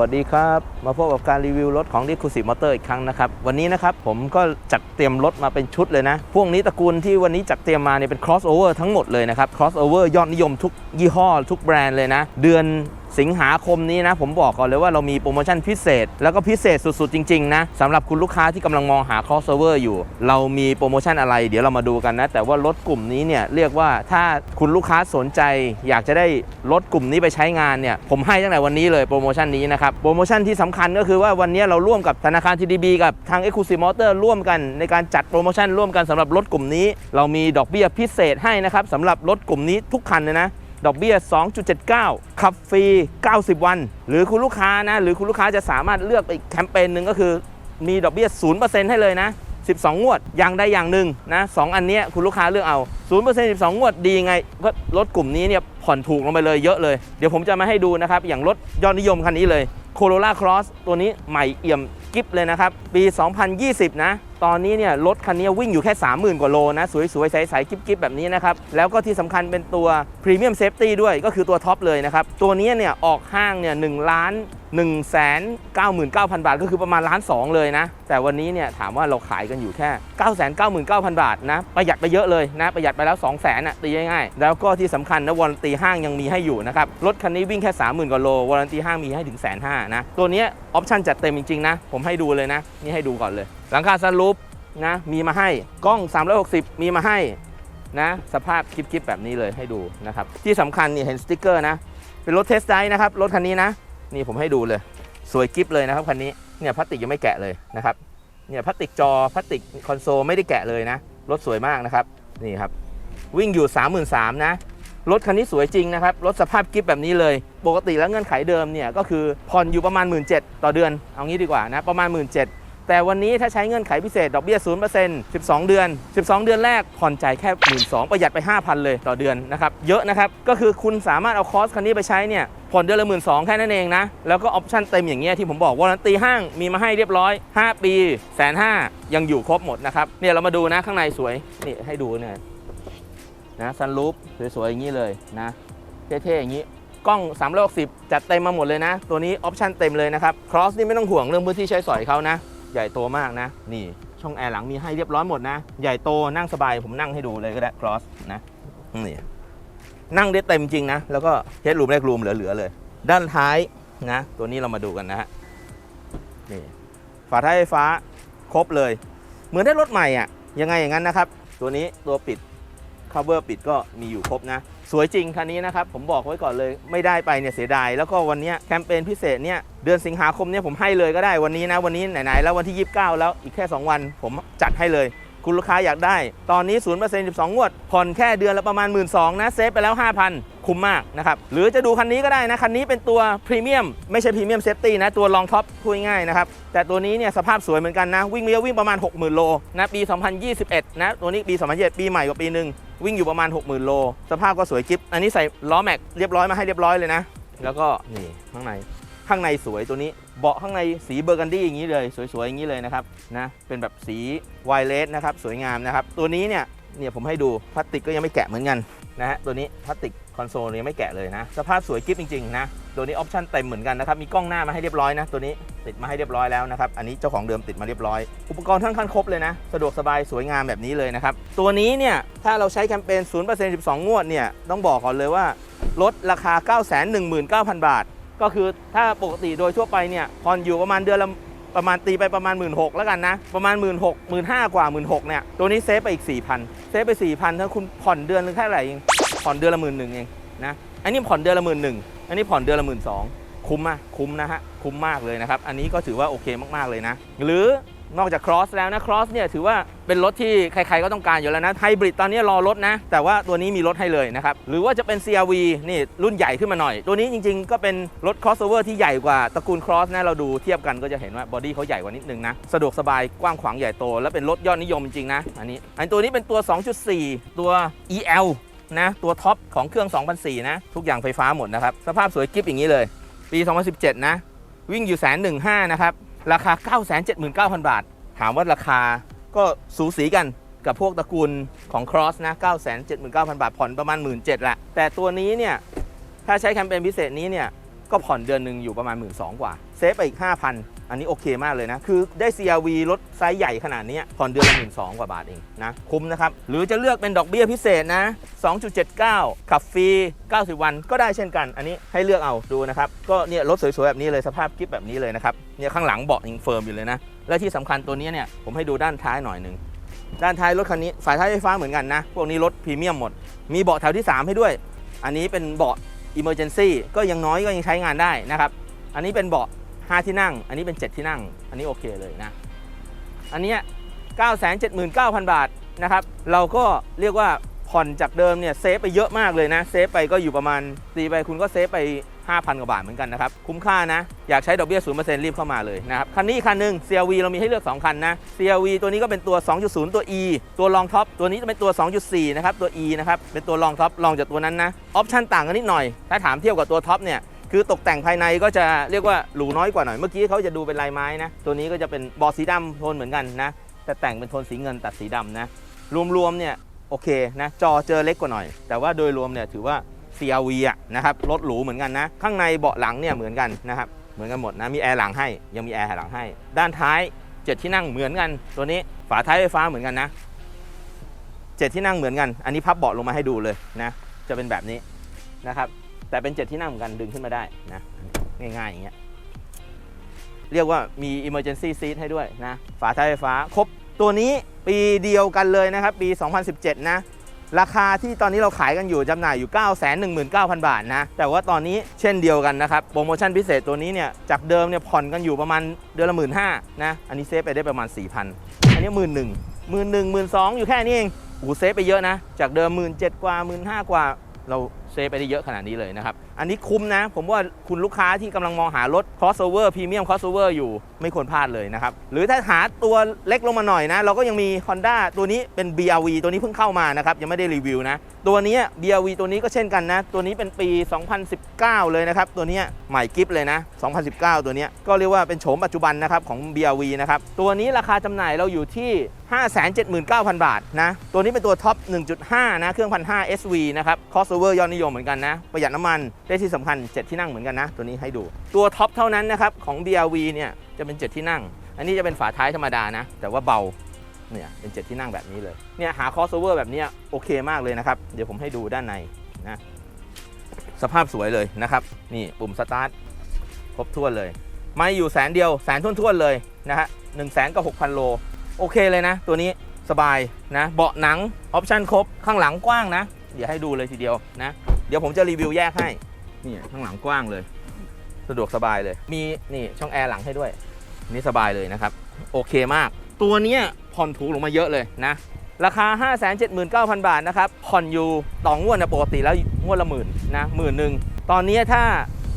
วัสดีครับ มาพบกับการรีวิวรถของ d i c u s i v Motor อีกครั้งนะครับ วันนี้นะครับผมก็จัดเตรียมรถมาเป็นชุดเลยนะ พวกนี้ตระกูลที่วันนี้จัดเตรียมมาเนี่ยเป็น crossover ทั้งหมดเลยนะครับ crossover ยอดนิยมทุกยี่ห้อ ทุกแบรนด์เลยนะ เดือน สิงหาคมนี้นะผมบอกก่อนเลยว่าเรามีโปรโมชั่นพิเศษ แล้วก็พิเศษสุดๆ จริง ๆ นะสำหรับคุณลูกค้าที่กำลังมองหา crossover อยู่ เรามีโปรโมชั่นอะไรเดี๋ยวเรามาดูกันนะ แต่ว่ารถกลุ่มนี้เนี่ยเรียกว่าถ้าคุณลูกค้าสนใจ อยากจะได้รถกลุ่มนี้ไปใช้งานเนี่ยผมให้ตั้งแต่วันนี้เลยโปรโมชั่นนี้นะครับโปรโมชั่นที่สำคัญก็คือว่าวันนี้เราร่วมกับธนาคาร TDB กับทาง Exclusive Motor ร่วมกันในการจัดโปรโมชั่นร่วมกันสำหรับรถกลุ่มนี้ เรามีดอกเบี้ยพิเศษให้นะครับสำหรับรถกลุ่มนี้ทุกคันเลยนะ ดอกเบี้ย 2.79 ขับฟรี 90 วัน หรือคุณลูกค้านะ หรือคุณลูกค้าจะสามารถเลือกไปอีกแคมเปญหนึ่งก็คือ มีดอกเบี้ย 0%ให้เลยนะ 12 งวด อย่างใดอย่างหนึ่งนะสองอันนี้คุณลูกค้าเลือกเอา 0% 12 งวดดีไง ก็รถกลุ่มนี้เนี่ยผ่อนถูกลงไปเลยเยอะเลย เดี๋ยวผมจะมาให้ดูนะครับ อย่างรถยอดนิยมคันนี้เลย Corolla Cross ตัวนี้ใหม่เอี่ยมกิฟเลยนะครับ ปี 2020 นะ ตอนนี้เนี่ยรถคันนี้วิ่งอยู่แค่ 30,000 กว่าโลนะสวยๆใสๆกิ๊บๆแบบนี้นะครับ แล้วก็ที่สำคัญเป็นตัวพรีเมียมเซฟตี้ด้วยก็คือตัวท็อปเลยนะครับ ตัวนี้เนี่ยออกห้างเนี่ยหล้าน1แสน 99,000 บาท ก็คือประมาณล้าน2เลยนะ แต่วันนี้เนี่ยถามว่าเราขายกันอยู่แค่ 999,000 บาทนะ ประหยัดไปเยอะเลยนะ ประหยัดไปแล้ว 2 0 0 0 0นอะตีง่ายๆ แล้วก็ที่สำคัญนะวารันตีห้างยังมีให้อยู่นะครับ รถคันนี้วิ่งแค่ 30,000กว่าโลวารันตีห้างมีให้ถึงแสนห้านะ ตัวนี้ออปชั่นจัดเต็มจริงๆนะ ผมให้ดูเลยนะ นี่ให้ดูก่อนเลย หลังคาซันรูปนะมีมาให้กล้อง 360 มีมาให้นะสภาพคลิปๆแบบนี้เลยให้ดูนะครับที่สำคัญนี่เห็นสติ๊กเกอร์นะเป็นรถเทสไดนะครับรถคันนี้นะ นี่ผมให้ดูเลย สวยกิฟเลยนะครับคันนี้เนี่ยพลาสติกยังไม่แกะเลยนะครับเนี่ยพลาสติกจอพลาสติกคอนโซลไม่ได้แกะเลยนะรถสวยมากนะครับนี่ครับวิ่งอยู่ 33,000นะรถคันนี้สวยจริงนะครับรถสภาพกิฟแบบนี้เลย ปกติแล้วเงื่อนไขเดิมเนี่ยก็คือผ่อนอยู่ประมาณ 1 7ื่นต่อเดือน เอางี้ดีกว่านะประมาณ 1 7ื่นแต่วันนี้ถ้าใช้เงื่อนไขพิเศษดอกเบี้ย 0% 12 เดือน 12 เดือนแรกผ่อนจ่ายแค่ 1 2ื่นประหยัดไป 5,000 เลยต่อเดือนนะครับ เยอะนะครับ ก็คือคุณสามารถเอาคอสคันนี้ไปใช้เนี่ย ผ่อนเดือนละหมื่นสองแค่นั้นเองนะ แล้วก็ออปชั่นเต็มอย่างเงี้ยที่ผมบอกว่ารันตีห้างมีมาให้เรียบร้อย 5 ปีแสนห้ายังอยู่ครบหมดนะครับเนี่ยเรามาดูนะข้างในสวยนี่ให้ดูเนี่ยนะซันรูปสวยๆอย่างนี้เลยนะเท่ๆอย่างนี้กล้อง360จัดเต็มมาหมดเลยนะ ตัวนี้ออปชั่นเต็มเลยนะครับครอสนี่ไม่ต้องห่วงเรื่องพื้นที่ใช้สอยเขานะ ใหญ่โตมากนะ นี่ช่องแอร์หลังมีให้เรียบร้อยหมดนะ ใหญ่โตนั่งสบายผมนั่งให้ดูเลยก็ได้ครอสนะนี่ นั่งได้เต็มจริงนะ แล้วก็เฮดรูมเล็กรูมเหลือๆเลย ด้านท้ายนะ ตัวนี้เรามาดูกันนะฮะนี่ฝาท้ายไฟฟ้าครบเลย เหมือนได้รถใหม่อะ ยังไงอย่างนั้นนะครับ ตัวนี้ตัวปิด cover ปิดก็มีอยู่ครบนะ สวยจริงคันนี้นะครับ ผมบอกไว้ก่อนเลยไม่ได้ไปเนี่ยเสียดาย แล้วก็วันนี้แคมเปญพิเศษเนี่ยเดือนสิงหาคมเนี่ยผมให้เลยก็ได้วันนี้นะ วันนี้ไหนๆแล้ววันที่ 29 แล้วอีกแค่ 2 วันผมจัดให้เลย คุณลูกค้าอยากได้ ตอนนี้ 0% 12 งวด ผ่อนแค่เดือนละประมาณ 1 2ื่นนะ เซฟไปแล้ว 5,000 คุ้มมากนะครับ หรือจะดูคันนี้ก็ได้นะ คันนี้เป็นตัวพรีเมียมไม่ใช่พรีเมียมเซฟตี้นะ ตัวรองท็อปพูดง่ายนะครับ แต่ตัวนี้เนี่ยสภาพสวยเหมือนกันนะ วิ่งเรียววิ่งประมาณ 60,000 โลนะปี 2021 นะ ตัวนี้ปี 2021 ปีใหม่กว่าปีหนึ่งวิ่งอยู่ประมาณ 60,000 โล สภาพก็สวยจิ๊บอันนี้ใส่ล้อแม็กเรียบร้อยมาให้เรียบร้อยเลยนะ แล้วก็นี่ข้างใน ข้างในสวยตัวนี้ เบาะข้างในสีเบอร์กันดี้อย่างนี้เลยสวยๆอย่างนี้เลยนะครับนะเป็นแบบสีไวเลสนะครับสวยงามนะครับตัวนี้เนี่ยเนี่ยผมให้ดูพลาสติกก็ยังไม่แกะเหมือนกันนะฮะตัวนี้พลาสติกคอนโซลยังไม่แกะเลยนะสภาพสวยกิ๊บจริงๆนะตัวนี้ออปชั่นเต็มเหมือนกันนะครับมีกล้องหน้ามาให้เรียบร้อยนะตัวนี้ติดมาให้เรียบร้อยแล้วนะครับอันนี้เจ้าของเดิมติดมาเรียบร้อย อุปกรณ์ทั้งคันครบเลยนะ สะดวกสบายสวยงามแบบนี้เลยนะครับตัวนี้เนี่ยถ้าเราใช้แคมเปญ0% 12 งวดเนี่ยต้องบอกก่อนเลยว่าลดราคา 919,000 บาท ก็คือถ้าปกติโดยทั่วไปเนี่ยผ่อนอยู่ประมาณเดือนละประมาณตีไปประมาณ 1 6ื่นแล้วกันนะ ประมาณ 1 6ื่นหกหมื่นห้ากว่า 1 6ื่นหเนี่ยตัวนี้เซฟไปอีก 4,000เซฟไป 4,000ถ้าคุณผ่อนเดือนนึงแค่ไหร่เองผ่อนเดือนละหมื่นหนึ่งเองนะอันนี้ผ่อนเดือนละหมื่นหนึ่งอันนี้ผ่อนเดือนละหมื่นสองคุ้มมากคุ้มนะฮะคุ้มมากเลยนะครับ อันนี้ก็ถือว่าโอเคมากๆเลยนะ หรือ นอกจาก Cross แล้วนะ Cross เนี่ยถือว่าเป็นรถที่ใครๆก็ต้องการอยู่แล้วนะไฮบริดตอนนี้รอรถนะ แต่ว่าตัวนี้มีรถให้เลยนะครับ หรือว่าจะเป็น CRV นี่รุ่นใหญ่ขึ้นมาหน่อย ตัวนี้จริงๆ ก็เป็นรถ crossover ที่ใหญ่กว่าตระกูล Cross นะเราดูเทียบกันก็จะเห็นว่าบอดี้เขาใหญ่กว่านิดนึงนะ สะดวกสบายกว้างขวางใหญ่โต และเป็นรถยอดนิยมจริงๆนะอันนี้ อันตัวนี้เป็นตัว 2.4 ตัว EL นะตัวท็อปของเครื่อง2004นะทุกอย่างไฟฟ้าหมดนะครับสภาพสวยกิ๊บอย่างนี้เลย ปี 2017 นะวิ่งอยู่แสนหนึ่งห้านะครับ ราคา 979,000 บาท ถามว่าราคาก็สูสีกันกับพวกตระกูลของ Cross นะ 979,000 บาท ผ่อนประมาณ 17,000ละ แต่ตัวนี้เนี่ย ถ้าใช้แคมเปญพิเศษนี้เนี่ย ก็ผ่อนเดือนหนึ่งอยู่ประมาณ 12,000 กว่า เซฟไปอีก 5,000 อันนี้โอเคมากเลยนะ คือได้ CRV รถไซส์ใหญ่ขนาดนี้ผ่อนเดือนละหมื่นสกว่าบาทเองนะ คุ้มนะครับ หรือจะเลือกเป็นดอกเบี้ยพิเศษนะ 2.79 ขับฟรี 90 วันก็ได้เช่นกัน อันนี้ให้เลือกเอาดูนะครับ ก็เนี่ยรถสวยๆแบบนี้เลยสภาพกิ๊บแบบนี้เลยนะครับ เนี่ยข้างหลังเบาะยังเฟิร์มอยู่เลยนะ และที่สำคัญตัวนี้เนี่ยผมให้ดูด้านท้ายหน่อยหนึ่งด้านท้ายรถคันนี้ฝายท้ายไฟฟ้าเหมือนกันนะ พวกนี้รถพรีเมียมหมด มีเบาะแถวที่ 3 ให้ด้วย อันนี้เป็นเบาะ Emergency ก็ยังน้อยก็ยังใช้งานได้นะครับ อันนี้เป็นเบาะ 5 ที่นั่ง อันนี้เป็น 7 ที่นั่ง อันนี้โอเคเลยนะ อันเนี้ 979,000 บาทนะครับ เราก็เรียกว่าผ่อนจากเดิมเนี่ยเซฟไปเยอะมากเลยนะ เซฟไปก็อยู่ประมาณตีไปคุณก็เซฟไป 5,000 กว่าบาทเหมือนกันนะครับ คุ้มค่านะ อยากใช้ดอกเบี้ย 0%รีบเข้ามาเลยนะครับ คันนี้คันหนึ่ง CRV เรามีให้เลือก 2 คันนะ CRV ตัวนี้ก็เป็นตัว 2.0 ตัว E ตัวรองท็อป ตัวนี้จะเป็นตัว 2.4 นะครับ ตัว E นะครับ เป็นตัวรองท็อปรองจากตัวนั้นนะ ออปชั่นต่างกันนิดหน่อย ถ้าถามเทียบกับตัวท็อปเนี่ย คือตกแต่งภายในก็จะเรียกว่าหรูน้อยกว่าหน่อย เมื่อกี้เขาจะดูเป็นลายไม้นะ ตัวนี้ก็จะเป็นบอสีดำโทนเหมือนกันนะ แต่แต่งเป็นโทนสีเงินตัดสีดำนะ รวมๆเนี่ยโอเคนะจอเจอเล็กกว่าหน่อย แต่ว่าโดยรวมเนี่ยถือว่า CRV อะนะครับรถหรูเหมือนกันนะ ข้างในเบาะหลังเนี่ยเหมือนกันนะครับเหมือนกันหมดนะมีแอร์หลังให้ยังมีแอร์หลังให้ ด้านท้ายเจ็ดที่นั่งเหมือนกัน ตัวนี้ฝาท้ายไฟฟ้าเหมือนกันนะเจ็ดที่นั่งเหมือนกัน อันนี้พับเบาะลงมาให้ดูเลยนะจะเป็นแบบนี้นะครับ แต่เป็นเจ็ดที่นั่งเหมือนกันดึงขึ้นมาได้นะง่ายๆอย่างเงี้ยเรียกว่ามี emergency seat ให้ด้วยนะฝาท้ายไฟฟ้าครบตัวนี้ปีเดียวกันเลยนะครับ ปี 2017 นะ ราคาที่ตอนนี้เราขายกันอยู่จำหน่ายอยู่ 9 1 9 0 0 0 บาทนะ แต่ว่าตอนนี้เช่นเดียวกันนะครับ โปรโมชั่นพิเศษตัวนี้เนี่ย จากเดิมเนี่ยผ่อนกันอยู่ประมาณเดือนละหมื่นห้านะ อันนี้เซฟไปได้ประมาณ 4,000 อันนี้หมื่นหนึ่งหมื่นหนึ่งหมื่นสองอยู่แค่นี้เองโอ้เซฟไปเยอะนะ จากเดิมหมื่นเจ็ดกว่าหมื่นห้ากว่าเรา เซฟไปได้เยอะขนาดนี้เลยนะครับ อันนี้คุ้มนะ ผมว่าคุณลูกค้าที่กำลังมองหารถ crossover premium crossover อยู่ไม่ควรพลาดเลยนะครับ หรือถ้าหาตัวเล็กลงมาหน่อยนะ เราก็ยังมี Honda ตัวนี้เป็น BRV ตัวนี้เพิ่งเข้ามานะครับ ยังไม่ได้รีวิวนะ ตัวนี้ BRV ตัวนี้ก็เช่นกันนะ ตัวนี้เป็นปี 2019 เลยนะครับ ตัวนี้ใหม่กิฟเลยนะ 2019 ตัวนี้ก็เรียกว่าเป็นโฉมปัจจุบันนะครับของ BRV นะครับตัวนี้ราคาจำหน่ายเราอยู่ที่579,000 บาทนะตัวนี้เป็นตัวท็อป1.5นะเครื่อง1,500 SV นะครับ crossover ยอดนิยมเหมือนกันนะ ประหยัดน้ำมันได้ที่สำคัญ 7 ที่นั่งเหมือนกันนะ ตัวนี้ให้ดู ตัวท็อปเท่านั้นนะครับ ของ BRV เนี่ยจะเป็น 7 ที่นั่ง อันนี้จะเป็นฝาท้ายธรรมดานะ แต่ว่าเบาเนี่ยเป็น 7 ที่นั่งแบบนี้เลยเนี่ยหา crossover แบบนี้โอเคมากเลยนะครับ เดี๋ยวผมให้ดูด้านในนะสภาพสวยเลยนะครับ นี่ปุ่มสตาร์ทครบถ้วนเลยไม่อยู่แสนเดียวแสนท้วนๆเลยนะฮะหนึ่งแสนกับหกพันโลโอเคเลยนะ ตัวนี้สบายนะ เบาะหนัง ออปชั่นครบ ข้างหลังกว้างนะ เดี๋ยวให้ดูเลยทีเดียวนะ เดี๋ยวผมจะรีวิวแยกให้ นี่ข้างหลังกว้างเลย สะดวกสบายเลย มีนี่ช่องแอร์หลังให้ด้วย นี่สบายเลยนะครับ โอเคมาก ตัวนี้ผ่อนถูกลงมาเยอะเลยนะ ราคา 579,000 บาทนะครับ ผ่อนอยู่ต่องวดนะปกติแล้วงวดละหมื่นนะหมื่นหนึ่ง ตอนนี้ถ้า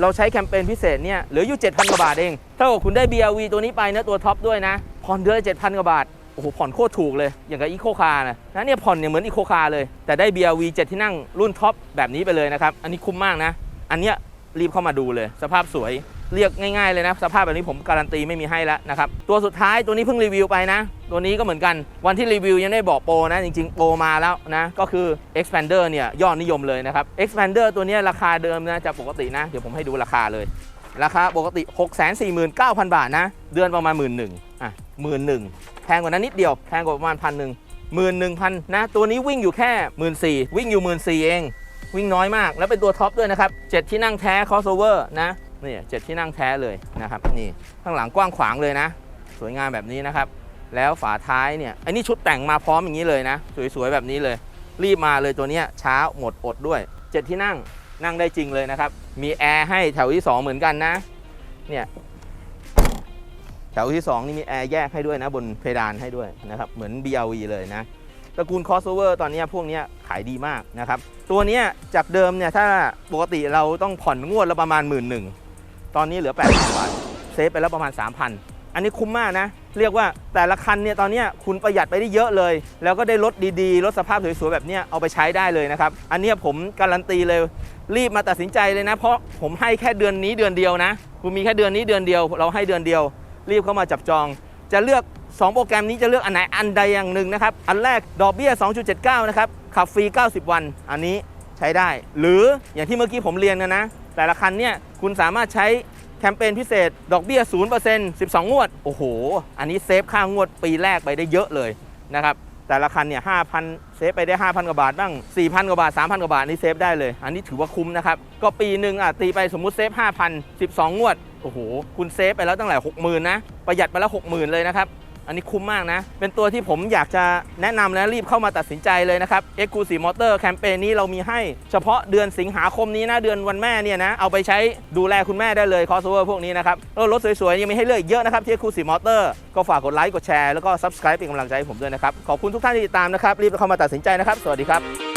เราใช้แคมเปญพิเศษเนี่ยเหลืออยู่ 7,000 กว่าบาทเอง ถ้าเกิดคุณได้ BRV ตัวนี้ไปนะตัวท็อปด้วยนะผ่อนเดือนละ7,000 กว่าบาท อ้โหผ่อนโคตรถูกเลย อย่างกับอีโคคาร์นะนะเนี่ยผ่อนเนี่ยเหมือนอีโคคาร์เลย แต่ได้ BRV 7 ที่นั่งรุ่นท็อปแบบนี้ไปเลยนะครับ อันนี้คุ้มมากนะ อันเนี้ยรีบเข้ามาดูเลย สภาพสวยเรียกง่ายๆเลยนะ สภาพแบบนี้ผมการันตีไม่มีให้แล้วนะครับ ตัวสุดท้ายตัวนี้เพิ่งรีวิวไปนะ ตัวนี้ก็เหมือนกันวันที่รีวิวยังได้บอกโปรนะ จริงๆโปรมาแล้วนะ ก็คือ expander เนี่ยยอดนิยมเลยนะครับ expander ตัวนี้ราคาเดิมนะจากปกตินะ เดี๋ยวผมให้ดูราคาเลย ราคาปกติ 649,000 บาทนะ เดือนประมาณ1 1ื่นอะหมื่นหนึ่ง พงกว่านั้นนิดเดียวแพงกว่าประมาณพันหนึ่งหมื่นหนึ่งพันนะ ตัวนี้วิ่งอยู่แค่หมื่นสี่วิ่งอยู่หมื่นสี่เอง วิ่งน้อยมาก แล้วเป็นตัวท็อปด้วยนะครับเจ็ดที่นั่งแท้ crossover นะนี่เจ็ดที่นั่งแท้เลยนะครับนี่ข้างหลังกว้างขวางเลยนะ สวยงามแบบนี้นะครับ แล้วฝาท้ายเนี่ยอันนี้ชุดแต่งมาพร้อมอย่างนี้เลยนะ สวยๆแบบนี้เลย รีบมาเลยตัวเนี้ยเช้าหมดอดด้วยเจ็ดที่นั่งนั่งได้จริงเลยนะครับมีแอร์ให้แถวที่ 2 เหมือนกันนะเนี่ย ถวที่ 2 นี่มีแอร์แยกให้ด้วยนะ บนเพดานให้ด้วยนะครับเหมือน BRV เลยนะตระกูล crossover ตอนนี้พวกนี้ขายดีมากนะครับตัวนี้จากเดิมเนี่ยถ้าปกติเราต้องผ่อนงวดละประมาณ1 1ื่นตอนนี้เหลือ8 0 0 0บาทเซฟไปแล้วประมาณ 3,000 อันนี้คุ้มมากนะ เรียกว่าแต่ละคันเนี่ยตอนนี้คุณประหยัดไปได้เยอะเลย แล้วก็ได้รถดีๆรถสภาพสวยๆแบบนี้เอาไปใช้ได้เลยนะครับอันนี้ผมการันตีเลยรีบมาตัดสินใจเลยนะ เพราะผมให้แค่เดือนนี้เดือนเดียวนะคุณมีแค่เดือนนี้เดือนเดียว เราให้เดือนเดียว รีบเข้ามาจับจอง จะเลือก 2 โปรแกรมนี้จะเลือกอันไหนอันใดอย่างหนึ่งนะครับ อันแรกดอกเบี้ย 2.79 นะครับ ขับฟรี 90 วัน อันนี้ใช้ได้ หรืออย่างที่เมื่อกี้ผมเรียนกันนะ แต่ละคันเนี่ยคุณสามารถใช้แคมเปญพิเศษ ดอกเบี้ย 0% 12 งวด โอ้โห อันนี้เซฟค่างวดปีแรกไปได้เยอะเลยนะครับ แต่ละคันเนี่ยห้าพันเซฟไปได้ 5,000 กว่าบาทบ้าง 4,000 กว่าบาท 3,000 กว่าบาท นี่เซฟได้เลย อันนี้ถือว่าคุ้มนะครับ ก็ปีหนึ่งอะตีไปสมมุติเซฟ 5,000 12 งวด โอ้โห คุณเซฟไปแล้วตั้งหลาย60,000 นะ ประหยัดไปแล้ว 60,000 เลยนะครับ อันนี้คุ้มมากนะ เป็นตัวที่ผมอยากจะแนะนำและรีบเข้ามาตัดสินใจเลยนะครับ e x c l u s i v e Motor แคมเปญนี้เรามีให้เฉพาะเดือนสิงหาคมนี้นะเดือนวันแม่เนี่ยนะเอาไปใช้ดูแลคุณแม่ได้เลยคอสเวอร์พวกนี้นะครับแล้วรถสวยๆยังมีให้เลือกอีกเยอะนะครับที่ e x c l u s i v e Motor ก็ฝากกดไลค์กดแชร์แล้วก็ subscribe เป็นกำลังใจให้ผมด้วยนะครับขอบคุณทุกท่านที่ติดตามนะครับรีบเข้ามาตัดสินใจนะครับ สวัสดีครับ